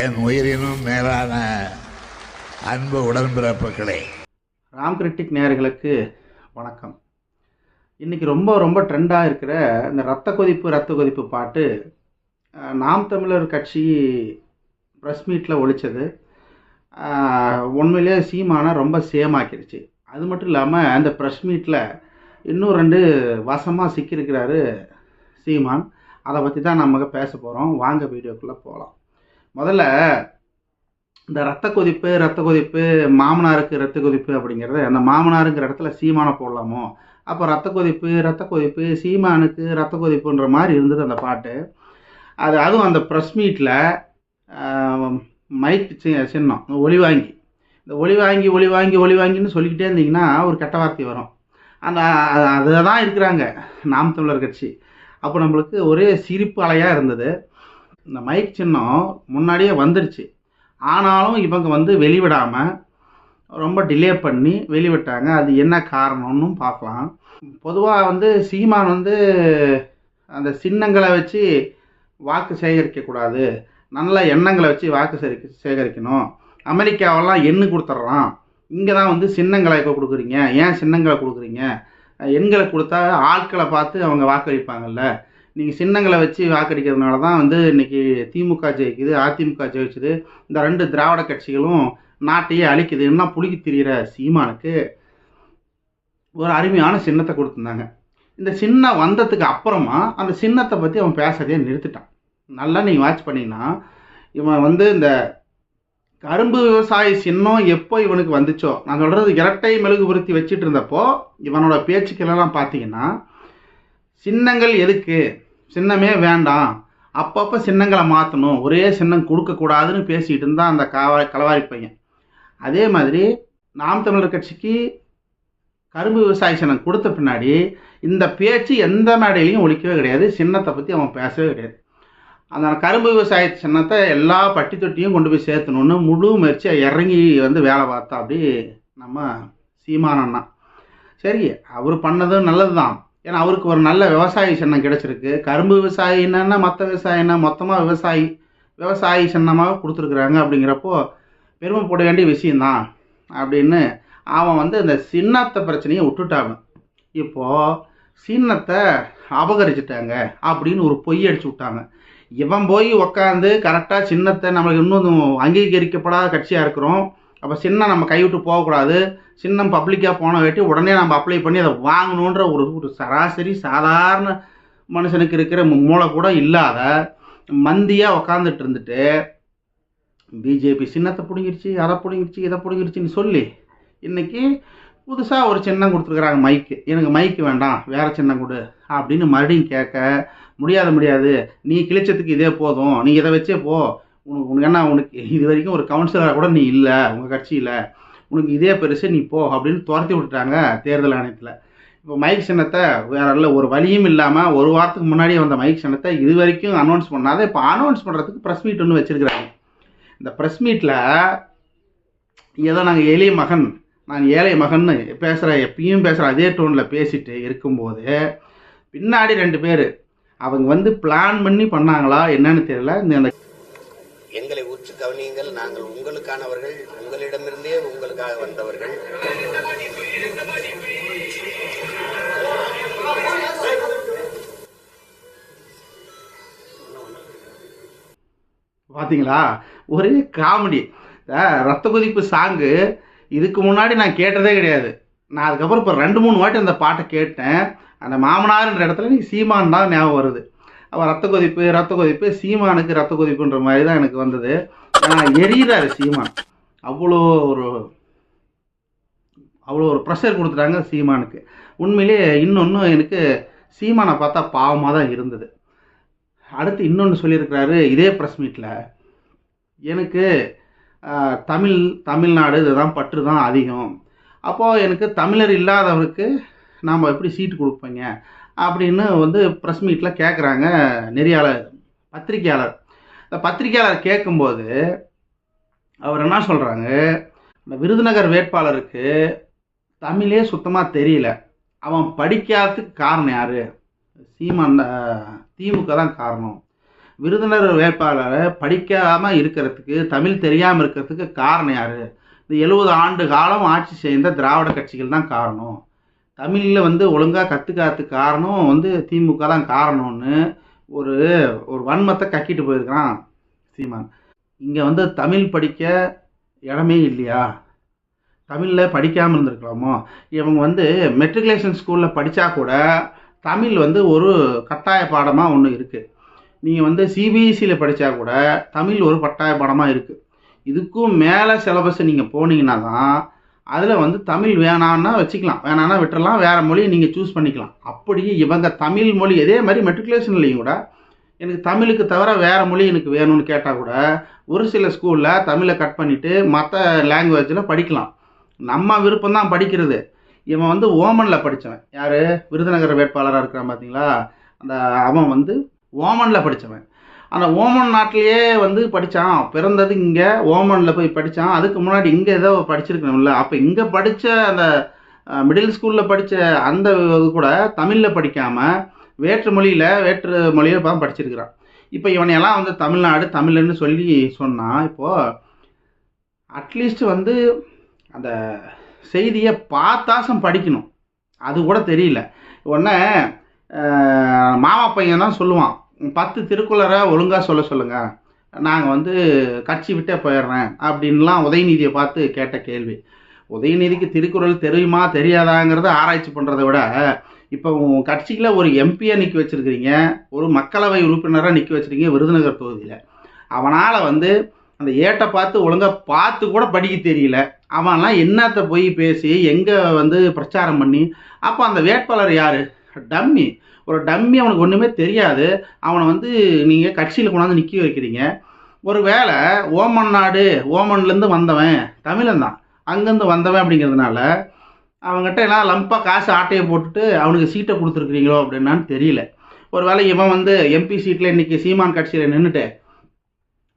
என் உயிரினும் மேலான அன்பு உடன்பிறப்புகளே. ராம் கிரிட்டிக் நேர்களுக்கு வணக்கம். இன்றைக்கி ரொம்ப ரொம்ப ட்ரெண்டாக இருக்கிற இந்த ரத்த கொதிப்பு ரத்த கொதிப்பு பாட்டு நாம் தமிழர் கட்சி ப்ரெஸ் மீட்டில் ஒழித்தது உண்மையிலேயே சீமானை ரொம்ப சேமாக்கிடுச்சு அது மட்டும் இல்லாமல் அந்த ப்ரெஸ் மீட்டில் இன்னும் ரெண்டு வசமாக சிக்கியிருக்கிறாரு சீமான். அதை பற்றி தான் நம்ம பேச போகிறோம் வாங்க வீடியோக்குள்ளே போகலாம் முதல்ல இந்த ரத்த கொதிப்பு ரத்த கொதிப்பு மாமனாருக்கு ரத்த கொதிப்பு அப்படிங்கிறது அந்த மாமனாருங்கிற இடத்துல சீமானை போடலாமோ? அப்போ ரத்த கொதிப்பு ரத்த கொதிப்பு சீமானுக்கு ரத்த கொதிப்புன்ற மாதிரி இருந்தது அந்த பாட்டு. அது அதுவும் அந்த ப்ரெஸ் மீட்டில் மைக் சின்னம் ஒளி வாங்கி. இந்த ஒளி வாங்கி ஒளி வாங்கி ஒளி வாங்கின்னு சொல்லிக்கிட்டே இருந்தீங்கன்னா ஒரு கெட்ட வார்த்தை வரும். அந்த அதில் தான் இருக்கிறாங்க நாம் தமிழர் கட்சி. அப்போ நம்மளுக்கு ஒரே சிரிப்பு அலையாக இருந்தது. இந்த மைக் சின்னம் முன்னாடியே வந்துருச்சு. ஆனாலும் இவங்க வந்து வெளிவிடாமல் ரொம்ப டிலே பண்ணி வெளிவிட்டாங்க. அது என்ன காரணம்னு பார்க்கலாம். பொதுவாக வந்து சீமான் வந்து அந்த சின்னங்களை வச்சு வாக்கு சேகரிக்கக்கூடாது நல்ல எண்ணங்களை வச்சு வாக்கு சேகரி சேகரிக்கணும். அமெரிக்காவெல்லாம் எண்ணு கொடுத்துட்றான். இங்கே தான் வந்து சின்னங்களை கொடுக்குறீங்க. ஏன் சின்னங்களை கொடுக்குறீங்க? எண்களை கொடுத்தா ஆட்களை பார்த்து அவங்க வாக்களிப்பாங்கல்ல. நீங்கள் சின்னங்களை வச்சு வாக்களிக்கிறதுனால தான் வந்து இன்றைக்கி திமுக ஜெயிக்குது அதிமுக ஜெயிச்சுது. இந்த ரெண்டு திராவிட கட்சிகளும் நாட்டையே அழிக்குது. என்ன புளிக்கு திரியிற சீமானுக்கு ஒரு அருமையான சின்னத்தை கொடுத்துருந்தாங்க. இந்த சின்னம் வந்ததுக்கு அப்புறமா அந்த சின்னத்தை பற்றி அவன் பேசுறதே நிறுத்திட்டான். நல்லா நீங்கள் வாட்ச் பண்ணீங்கன்னா இவன் வந்து இந்த கரும்பு விவசாய சின்னம் எப்போ இவனுக்கு வந்துச்சோ நான் சொல்கிறது இரட்டை மெழுகுபுரத்தி வச்சுட்டு இருந்தப்போ இவனோட பேச்சுக்களெல்லாம் பார்த்தீங்கன்னா சின்னங்கள் எதுக்கு? சின்னமே வேண்டாம். அப்பப்போ சின்னங்களை மாற்றணும் ஒரே சின்னம் கொடுக்கக்கூடாதுன்னு பேசிகிட்டு இருந்தான் அந்த காவா களவாரி பையன். அதே மாதிரி நாம் தமிழர் கட்சிக்கு கரும்பு விவசாய சின்னம் கொடுத்த பின்னாடி இந்த பேச்சு எந்த மேடையிலையும் ஒழிக்கவே கிடையாது. சின்னத்தை பற்றி அவன் பேசவே கிடையாது. அந்த கரும்பு விவசாய சின்னத்தை எல்லா பட்டி தொட்டியும் கொண்டு போய் சேர்த்தணுன்னு முழு முயற்சியை இறங்கி வந்து வேலை பார்த்தா அப்படி நம்ம சீமானண்ணா சரி அவர் பண்ணதும் நல்லது தான் ஏன்னா அவருக்கு ஒரு நல்ல விவசாய சின்னம் கிடைச்சிருக்கு. கரும்பு விவசாயி என்னன்னா மற்ற விவசாயின்னா மொத்தமாக விவசாயி விவசாயி சின்னமாக கொடுத்துருக்குறாங்க அப்படிங்கிறப்போ பெருமைப்பட வேண்டிய விஷயந்தான் அப்படின்னு அவன் வந்து இந்த சின்னத்தை பிரச்சனையை விட்டுட்டாங்க. இப்போது சின்னத்தை அபகரிச்சிட்டாங்க அப்படின்னு ஒரு பொய் அடிச்சு விட்டாங்க. இவன் போய் உக்காந்து கரெக்டாக சின்னத்தை நம்மளுக்கு இன்னும் அங்கீகரிக்கப்படாத கட்சியாக இருக்கிறோம். அப்போ சின்னம் நம்ம கைவிட்டு போகக்கூடாது. சின்னம் பப்ளிக்காக போன வேட்டி உடனே நம்ம அப்ளை பண்ணி அதை வாங்கணுன்ற ஒரு ஒரு சராசரி சாதாரண மனுஷனுக்கு இருக்கிற மூளை கூட இல்லாத மந்தியாக உக்காந்துட்டு இருந்துட்டு பிஜேபி சின்னத்தை பிடுங்கிருச்சு அதை பிடுங்கிருச்சு இதை பிடுங்கிருச்சுன்னு சொல்லி இன்றைக்கி புதுசாக ஒரு சின்னம் கொடுத்துருக்குறாங்க மைக்கு எனக்கு மைக்கு வேண்டாம் வேறு சின்னம் கொடு அப்படின்னு மறுபடியும் கேட்க முடியாது முடியாது. நீ கிழிச்சதுக்கு இதே போதும். நீ இதை வச்சே போ. உனக்கு உனக்கு என்ன உனக்கு இது வரைக்கும் ஒரு கவுன்சிலராக கூட நீ இல்லை உங்கள் கட்சியில். உனக்கு இதே பெருசு நீ போ அப்படின்னு துரத்தி விட்டுட்டாங்க தேர்தல் ஆணையத்தில். இப்போ மைக் சின்னத்தை வேற இல்லை ஒரு வழியும் இல்லாமல் ஒரு வாரத்துக்கு முன்னாடியே வந்த மைக் சின்னத்தை இது வரைக்கும் அனௌன்ஸ் பண்ணாத இப்போ அனௌன்ஸ் பண்ணுறதுக்கு ப்ரெஸ் மீட் ஒன்று வச்சிருக்கிறாங்க. இந்த ப்ரெஸ் மீட்டில் ஏதோ நாங்கள் எளிய மகன் நான் ஏழை மகன்னு பேசுகிற எப்பயும் பேசுகிற அதே டோனில் பேசிட்டு இருக்கும்போது பின்னாடி ரெண்டு பேர் அவங்க வந்து பிளான் பண்ணி பண்ணாங்களா என்னன்னு தெரியல. இந்த அந்த எங்களை உற்று கவனியுங்கள். நாங்கள் உங்களுக்கானவர்கள் உங்களிடமிருந்தே உங்களுக்காக வந்தவர்கள். பார்த்தீங்களா ஒரே காமெடி. ரத்த கொதிப்பு சாங்கு இதுக்கு முன்னாடி நான் கேட்டதே கிடையாது. நான் அதுக்கப்புறம் இப்போ ரெண்டு மூணு வாட்டி அந்த பாட்டை கேட்டேன். அந்த மாமனார்ன்ற இடத்துல நீ சீமான் தான் ஞாபகம் வருது. அப்போ ரத்த கொதிப்பு ரத்த கொதிப்பு சீமானுக்கு ரத்த கொதிப்புன்ற மாதிரி தான் எனக்கு வந்தது. ஏன்னா எரியிறாரு சீமான். அவ்வளோ ஒரு அவ்வளோ ஒரு ப்ரெஷர் கொடுத்துட்டாங்க சீமானுக்கு. உண்மையிலே இன்னொன்று எனக்கு சீமானை பார்த்தா பாவமாக தான் இருந்தது. அடுத்து இன்னொன்று சொல்லியிருக்கிறாரு இதே ப்ரெஸ் மீட்டில் எனக்கு தமிழ் தமிழ்நாடு இதுதான் பற்று தான் அதிகம். அப்போது எனக்கு தமிழர் இல்லாதவருக்கு நாம் எப்படி சீட்டு கொடுப்பீங்க? அப்படின்னு வந்து ப்ரெஸ் மீட்டில் கேட்குறாங்க நெறியாளர் பத்திரிக்கையாளர். இந்த பத்திரிக்கையாளர் கேட்கும்போது அவர் என்ன சொல்கிறாங்க இந்த விருதுநகர் வேட்பாளருக்கு தமிழே சுத்தமாக தெரியல. அவன் படிக்காததுக்கு காரணம் யார்? சீமான் திமுக தான் காரணம். விருதுநர் வேட்பாளரை படிக்காமல் இருக்கிறதுக்கு தமிழ் தெரியாமல் இருக்கிறதுக்கு காரணம் யார்? இந்த எழுபது ஆண்டு காலம் ஆட்சி செய்த திராவிட கட்சிகள் தான் காரணம். தமிழில் வந்து ஒழுங்காக கற்றுக்காததுக்கு காரணம் வந்து திமுக தான் காரணம்னு ஒரு ஒரு வன்மத்தை கக்கிட்டு போயிருக்கிறான் சீமான். இங்கே வந்து தமிழ் படிக்க இடமே இல்லையா? தமிழில் படிக்காமல் இருந்திருக்கலாமோ? இவங்க வந்து மெட்ரிகுலேஷன் ஸ்கூலில் படித்தா கூட தமிழ் வந்து ஒரு கட்டாய பாடமாக ஒன்று இருக்குது நீங்கள் வந்து சிபிஎஸ்சியில் படித்தா கூட தமிழ் ஒரு கட்டாய பாடமாக இருக்குது இதுக்கும் மேலே சிலபஸ் நீங்கள் போனீங்கன்னா தான் அதில் வந்து தமிழ் வேணான்னா வச்சுக்கலாம். வேணான்னா விட்டுறலாம். வேறு மொழியை நீங்கள் சூஸ் பண்ணிக்கலாம். அப்படி இவங்க தமிழ் மொழி இதே மாதிரி மெட்ரிகுலேஷன்லேயும் கூட எனக்கு தமிழுக்கு தவிர வேறு மொழி எனக்கு வேணும்னு கேட்டால் கூட ஒரு சில ஸ்கூலில் தமிழை கட் பண்ணிவிட்டு மற்ற லாங்குவேஜில் படிக்கலாம். நம்ம விருப்பம் தான் படிக்கிறது. இவன் வந்து ஓமனில் படித்தவன் யார்? விருதுநகர் வேட்பாளராக இருக்கிறான் பார்த்தீங்களா அந்த அவன் வந்து ஓமனில் படித்தவன் அந்த ஓமன் நாட்டிலேயே வந்து படித்தான் பிறந்தது இங்கே ஓமனில் போய் படித்தான் அதுக்கு முன்னாடி இங்கே ஏதோ படிச்சிருக்கணும்ல. அப்போ இங்கே படித்த அந்த மிடில் ஸ்கூலில் படித்த அந்த இது கூட தமிழில் படிக்காமல் வேற்று மொழியில் வேற்று மொழியில் தான் படிச்சிருக்கிறான். இப்போ இவனையெல்லாம் வந்து தமிழ்நாடு தமிழ்னு சொல்லி சொன்னால் இப்போது அட்லீஸ்ட் வந்து அந்த செய்தியை பார்த்தாசம் படிக்கணும். அது கூட தெரியல. உடனே மாமா பையன் தான் சொல்லுவான். பத்து திருக்குறளை ஒழுங்காக சொல்ல சொல்லுங்கள் நாங்கள் வந்து கட்சி விட்டே போயிடுறேன் அப்படின்லாம் உதயநிதியை பார்த்து கேட்ட கேள்வி. உதயநிதிக்கு திருக்குறள் தெரியுமா தெரியாதாங்கிறத ஆராய்ச்சி பண்ணுறதை விட இப்போ உன் கட்சியில் ஒரு எம்பியை நிற்க வச்சுருக்கிறீங்க ஒரு மக்களவை உறுப்பினராக நிற்க வச்சுருக்கீங்க விருதுநகர் தொகுதியில். அவனால் வந்து அந்த ஏட்டை பார்த்து ஒழுங்காக பார்த்து கூட படிக்க தெரியல. அவன்லாம் என்னத்தை போய் பேசி எங்கே வந்து பிரச்சாரம் பண்ணி அப்போ அந்த வேட்பாளர் யார்? டம்மி. ஒரு டம்மி அவனுக்கு ஒன்றுமே தெரியாது. அவனை வந்து நீங்கள் கட்சியில் கொண்டாந்து நிற்க வைக்கிறீங்க. ஒரு வேளை ஓமன் நாடு ஓமன்லேருந்து வந்தவன் தமிழன் தான். அங்கேருந்து வந்தவன் அப்படிங்கிறதுனால அவங்ககிட்ட எல்லாம் லம்பாக காசு ஆட்டையை போட்டுட்டு அவனுக்கு சீட்டை கொடுத்துருக்குறீங்களோ அப்படின்னான்னு தெரியல. ஒரு வேளை இவன் வந்து எம்பி சீட்டில் இன்றைக்கி சீமான் கட்சியில் நின்றுட்டு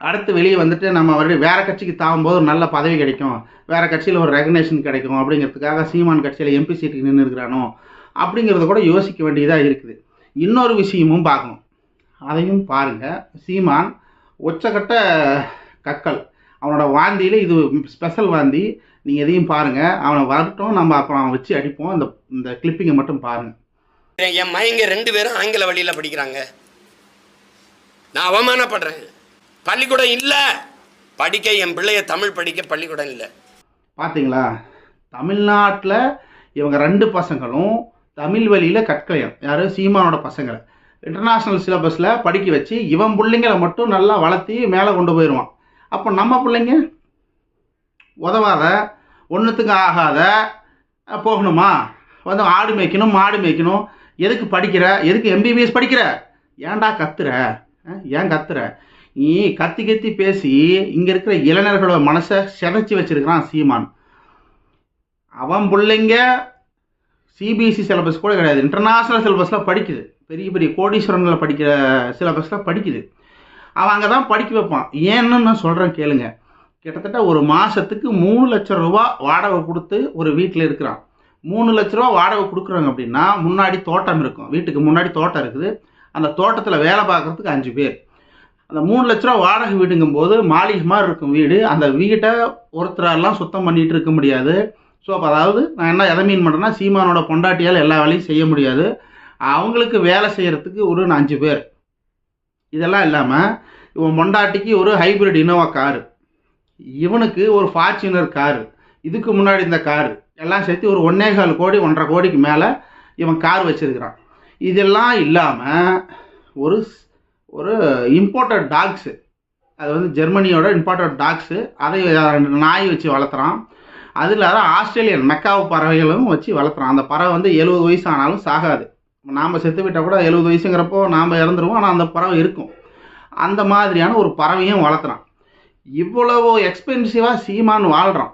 அடுத்து வெளியே வந்துட்டு நம்ம மறுபடியும் வேறு கட்சிக்கு தாகும்போது ஒரு நல்ல பதவி கிடைக்கும். வேறு கட்சியில் ஒரு ரெகனேஷன் கிடைக்கும் அப்படிங்கிறதுக்காக சீமான் கட்சியில் எம்பி சீட்டுக்கு நின்று இருக்கிறானோ அப்படிங்கிறத கூட யோசிக்க வேண்டியதாக இருக்குது. இன்னொரு விஷயமும் பார்க்கணும். அதையும் பாருங்கள் சீமான் உச்சக்கட்ட கக்கல் அவனோட வாந்தியில் இது ஸ்பெஷல் வாந்தி. நீங்கள் எதையும் பாருங்கள் அவனை வரட்டும். நம்ம அப்புறம் அவன் வச்சு அடிப்போம். இந்த இந்த கிளிப்பிங்கை மட்டும் பாருங்கள் என் மையங்க ரெண்டு பேரும் ஆங்கில வழியில படிக்கிறாங்க. நான் அவமானப்படுறேன். பள்ளிக்கூடம் இல்ல. படிக்க என் பிள்ளைய தமிழ் படிக்க பள்ளிக்கூடம் இல்லை. பார்த்தீங்களா தமிழ்நாட்டில் இவங்க ரெண்டு பசங்களும் தமிழ் வழியில் கற்கலையம் யார்? சீமானோட பசங்களை. இன்டர்நேஷ்னல் சிலபஸில் படிக்க வச்சு இவன் பிள்ளைங்களை மட்டும் நல்லா வளர்த்தி மேலே கொண்டு போயிடுவான். அப்போ நம்ம பிள்ளைங்க உதவாத ஒன்றுத்துக்கு ஆகாத போகணுமா? வந்து ஆடு மேய்க்கணும் மாடு மேய்க்கணும். எதுக்கு படிக்கிற? எதுக்கு எம்பிபிஎஸ் படிக்கிற? ஏன்டா கத்துற? ஏன் கத்துற? நீ கத்தி கத்தி பேசி இங்கே இருக்கிற இளைஞர்களோட மனசை சிதைச்சி வச்சிருக்கிறான் சீமான். அவன் பிள்ளைங்க சிபிஎஸ்சி சிலபஸ் கூட கிடையாது. இன்டர்நேஷ்னல் சிலபஸில் படிக்குது. பெரிய பெரிய கோடீஸ்வரனில் படிக்கிற சிலபஸில் படிக்குது. அவன் அங்கே தான் படிக்க வைப்பான். ஏன்னு நான் சொல்கிறேன் கேளுங்க. கிட்டத்தட்ட ஒரு மாதத்துக்கு மூணு லட்சம் ரூபா வாடகை கொடுத்து ஒரு வீட்டில் இருக்கிறான். மூணு லட்ச ரூபா வாடகை கொடுக்குறாங்க அப்படின்னா முன்னாடி தோட்டம் இருக்கும். வீட்டுக்கு முன்னாடி தோட்டம் இருக்குது. அந்த தோட்டத்தில் வேலை பார்க்குறதுக்கு அஞ்சு பேர். அந்த மூணு லட்ச ரூபா வாடகை வீடுங்கும் போது மாளிகை மாதிரி இருக்கும் வீடு. அந்த வீட்டை ஒருத்தரெல்லாம் சுத்தம் பண்ணிகிட்டு இருக்க முடியாது. ஸோ அப்போ அதாவது நான் என்ன எதை மீன் பண்ணுறேன்னா சீமானோட பொண்டாட்டியால் எல்லா வேலையும் செய்ய முடியாது. அவங்களுக்கு வேலை செய்கிறதுக்கு ஒரு அஞ்சு பேர். இதெல்லாம் இல்லாமல் இவன் பொண்டாட்டிக்கு ஒரு ஹைபிரிட் இனோவா காரு இவனுக்கு ஒரு ஃபார்ச்சுனர் காரு இதுக்கு முன்னாடி இந்த காரு எல்லாம் சேர்த்து ஒரு ஒன்றே கால் கோடி ஒன்றரை கோடிக்கு மேலே இவன் கார் வச்சிருக்கிறான். இதெல்லாம் இல்லாமல் ஒரு ஒரு இம்போர்ட்டட் டாக்ஸு அது வந்து ஜெர்மனியோட இம்போர்ட்டட் டாக்ஸு அதை ரெண்டு நாய் வச்சு வளர்த்துறான். அது இல்லாத ஆஸ்திரேலியன் மெக்காவு பறவைகளும் வச்சு வளர்த்துறான் அந்த பறவை வந்து எழுபது வயசு ஆனாலும் சாகாது. நாம் செத்து விட்டால் கூட எழுபது வயசுங்கிறப்போ நாம் இறந்துருவோம். ஆனால் அந்த பறவை இருக்கும். அந்த மாதிரியான ஒரு பறவையும் வளர்த்துறான் இவ்வளவு எக்ஸ்பென்சிவாக சீமான் வாழ்கிறான்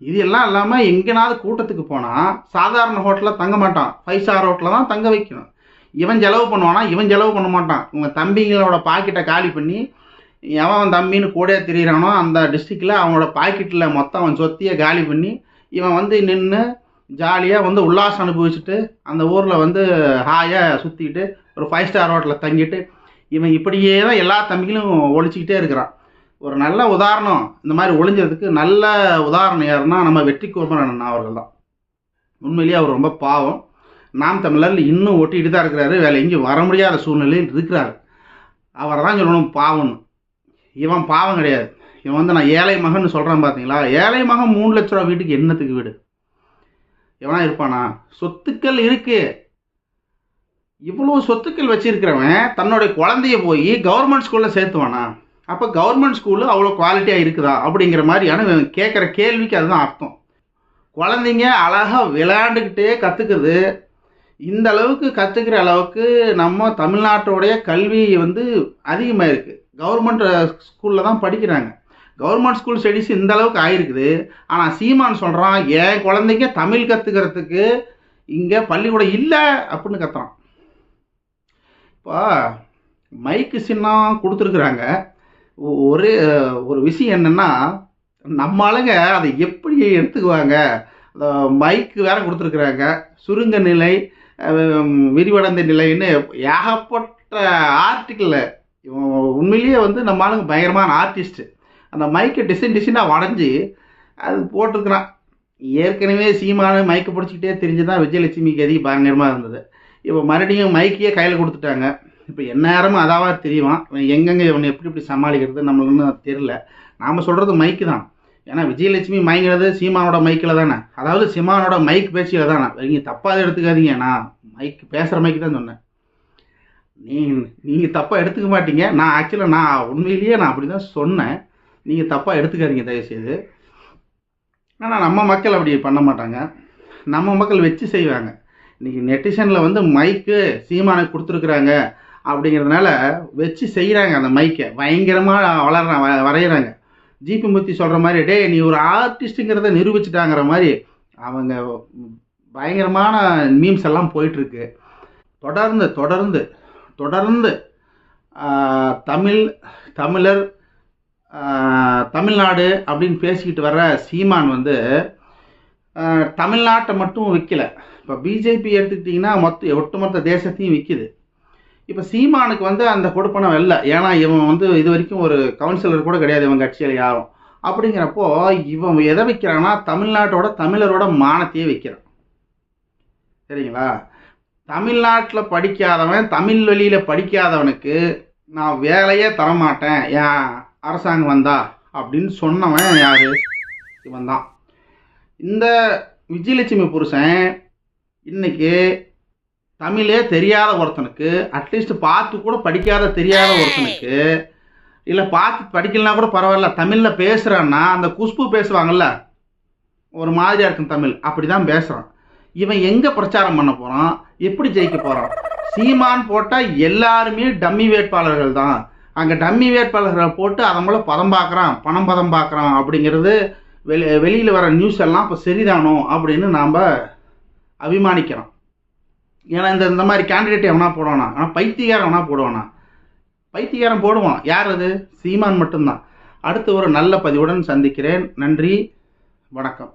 இது எல்லாம் இல்லாமல் எங்கேனாவது கூட்டத்துக்கு போனால் சாதாரண ஹோட்டலில் தங்க மாட்டான். ஃபைவ் ஸ்டார் ஹோட்டலில் தான் தங்க வைக்கணும். இவன் செலவு பண்ணுவானா? இவன் செலவு பண்ண மாட்டான். உங்கள் தம்பிங்களோட பாக்கெட்டை காலி பண்ணி எவன் அவன் தம்பின்னு கூட தெரியிறானோ அந்த டிஸ்ட்ரிக்டில் அவனோட பாக்கெட்டில் மொத்தம் அவன் சொத்தியை காலி பண்ணி இவன் வந்து நின்று ஜாலியாக வந்து உல்லாசம் அனுபவிச்சுட்டு அந்த ஊரில் வந்து ஹாயாக சுற்றிக்கிட்டு ஒரு ஃபைவ் ஸ்டார் ஹோட்டலில் தங்கிட்டு இவன் இப்படியே தான் எல்லா தம்பிகளும் ஒழிச்சிக்கிட்டே இருக்கிறான். ஒரு நல்ல உதாரணம். இந்த மாதிரி ஒளிஞ்சதுக்கு நல்ல உதாரணம் யாருன்னா நம்ம வெற்றி குமரன் அவர்கள் தான் உண்மையிலேயே அவர் ரொம்ப பாவம். நாம் தமிழர் இன்னும் ஒட்டிக்கிட்டு தான் இருக்கிறாரு. வேலை எங்கேயும் வர முடியாத சூழ்நிலையில் இருக்கிறார். அவரை தான் சொல்லணும் பாவம்னு. இவன் பாவம் கிடையாது. இவன் வந்து நான் ஏழை மகன் சொல்கிறேன் பார்த்தீங்களா ஏழை மகன் மூணு லட்ச ரூபா வீட்டுக்கு என்னத்துக்கு வீடு? எவனா இருப்பானா? சொத்துக்கள் இருக்கு. இவ்வளோ சொத்துக்கள் வச்சிருக்கிறவன் தன்னுடைய குழந்தைய போய் கவர்மெண்ட் ஸ்கூலில் சேர்த்துவானா? அப்போ கவர்மெண்ட் ஸ்கூலு அவ்வளோ குவாலிட்டியாக இருக்குதா? அப்படிங்கிற மாதிரியான கேட்குற கேள்விக்கு அதுதான் அர்த்தம். குழந்தைங்க அழகாக விளையாண்டுக்கிட்டே கற்றுக்குது இந்த அளவுக்கு கற்றுக்கிற அளவுக்கு நம்ம தமிழ்நாட்டோடைய கல்வி வந்து அதிகமாக இருக்குது கவர்மெண்ட் ஸ்கூலில் uh, தான் படிக்கிறாங்க. கவர்மெண்ட் ஸ்கூல் ஸ்டடீஸ் இந்த அளவுக்கு ஆயிருக்குது. ஆனால் சீமான் சொல்கிறான் என் குழந்தைங்க தமிழ் கற்றுக்கிறதுக்கு இங்கே பள்ளிக்கூடம் இல்லை அப்படின்னு கத்துறான். இப்போ மைக்கு சின்னம் கொடுத்துருக்குறாங்க. ஒ- ஒரு ஒரு விஷயம் என்னென்னா நம்ம ஆளுங்க அதை எப்படி எடுத்துக்குவாங்க? அந்த மைக்கு வேற கொடுத்துருக்குறாங்க. சுருங்க நிலை விரிவடைந்த நிலைன்னு ஏகப்பட்ட ஆர்டிக்கிளில் இவன் உண்மையிலேயே வந்து நம்ம ஆளுங்க பயங்கரமான ஆர்டிஸ்ட்டு அந்த மைக்கை டிசைன் டிசைனாக வடைஞ்சி அது போட்டிருக்கிறான். ஏற்கனவே சீமானு மைக்கை பிடிச்சிக்கிட்டே தெரிஞ்சு தான் விஜயலட்சுமி கதி பயங்கரமாக இருந்தது. இப்போ மறுபடியும் மைக்கையே கையில் கொடுத்துட்டாங்க. இப்போ எந்நேரமும் அதாவா தெரியுவான் எங்கெங்கே இவனை எப்படி எப்படி சமாளிக்கிறது நம்மளுக்கு தெரில நாம் சொல்கிறது மைக்கு தான். ஏன்னா விஜயலட்சுமி மைங்கிறது சீமானோட மைக்கில் தானே. அதாவது சீமானோட மைக் பேச்சியில் தானே. நீங்கள் தப்பாக எடுத்துக்காதீங்க. நான் மைக் பேசுகிற மைக்கு தான் சொன்னேன். நீங்கள் நீங்கள் தப்பாக எடுத்துக்க மாட்டீங்க. நான் ஆக்சுவலாக நான் உண்மையிலேயே நான் அப்படி தான் சொன்னேன். நீங்கள் தப்பாக எடுத்துக்காதீங்க தயவுசெய்து. ஆனால் நம்ம மக்கள் அப்படி பண்ண மாட்டாங்க. நம்ம மக்கள் வச்சு செய்வாங்க. இன்றைக்கி நெட்டிஷனில் வந்து மைக்கு சீமானுக்கு கொடுத்துருக்குறாங்க அப்படிங்கிறதுனால வச்சு செய்கிறாங்க அந்த மைக்கை பயங்கரமாக வளர்றான் வரைகிறாங்க ஜிபி முத்தி சொல்கிற மாதிரி டேய் நீ ஒரு ஆர்டிஸ்ட்டுங்கிறத நிரூபிச்சிட்டாங்கிற மாதிரி. அவங்க பயங்கரமான மீம்ஸ் எல்லாம் போயிட்டுருக்கு தொடர்ந்து தொடர்ந்து. தொடர்ந்து தமிழ் தமிழர் தமிழ்நாடு அப்படின்னு பேசிக்கிட்டு வர்ற சீமான் வந்து தமிழ்நாட்டை மட்டும் விற்கல இப்போ பிஜேபி எடுத்துக்கிட்டிங்கன்னா மொத்த ஒட்டுமொத்த தேசத்தையும் விற்கிது இப்போ சீமானுக்கு வந்து அந்த கொடுப்பனம் இல்லை. ஏன்னா இவன் வந்து இது வரைக்கும் ஒரு கவுன்சிலர் கூட கிடையாது இவன் கட்சியில் யாரும். அப்படிங்கிறப்போ இவன் எதை விற்கிறான்னா தமிழ்நாட்டோட தமிழரோட மானத்தையே விற்கிறான் சரிங்களா? தமிழ்நாட்டில் படிக்காதவன் தமிழ் வழியில் படிக்காதவனுக்கு நான் வேலையே தரமாட்டேன். ஏன்? அரசாங்கம் வந்தா? அப்படின்னு சொன்னவன் யாரு? இவன் தான் இந்த விஜயலட்சுமி புருஷன் இன்னைக்கு தமிழே தெரியாத ஒருத்தனுக்கு அட்லீஸ்ட் பார்த்து கூட படிக்காத தெரியாத ஒருத்தனுக்கு இல்லை பார்த்து படிக்கலனா கூட பரவாயில்ல தமிழில் பேசுகிறான்னா அந்த குஷ்பு பேசுவாங்கல்ல ஒரு மாதிரியா இருக்கும் தமிழ் அப்படி தான் பேசுகிறான் இவன் எங்கே பிரச்சாரம் பண்ண போகிறான் எப்படி ஜெயிக்க போகிறான் சீமான் போட்டால் எல்லாருமே டம்மி வேட்பாளர்கள் தான். அங்கே டம்மி வேட்பாளர்களை போட்டு அதன் மூலம் பதம் பார்க்குறான் பணம் பதம் பார்க்குறான் அப்படிங்கிறது வெளி வெளியில் வர நியூஸ் எல்லாம் இப்போ சரிதானோ அப்படின்னு நாம் அபிமானிக்கிறோம். ஏன்னா இந்த இந்த மாதிரி கேண்டிடேட் எவனா போடுவானா? ஆனால் பைத்தியக்காரன் எவனா போடுவானா? பைத்தியக்காரன் போடுவான். யார் அது? சீமான் மட்டும்தான். அடுத்து ஒரு நல்ல பதிவுடன் சந்திக்கிறேன். நன்றி. வணக்கம்.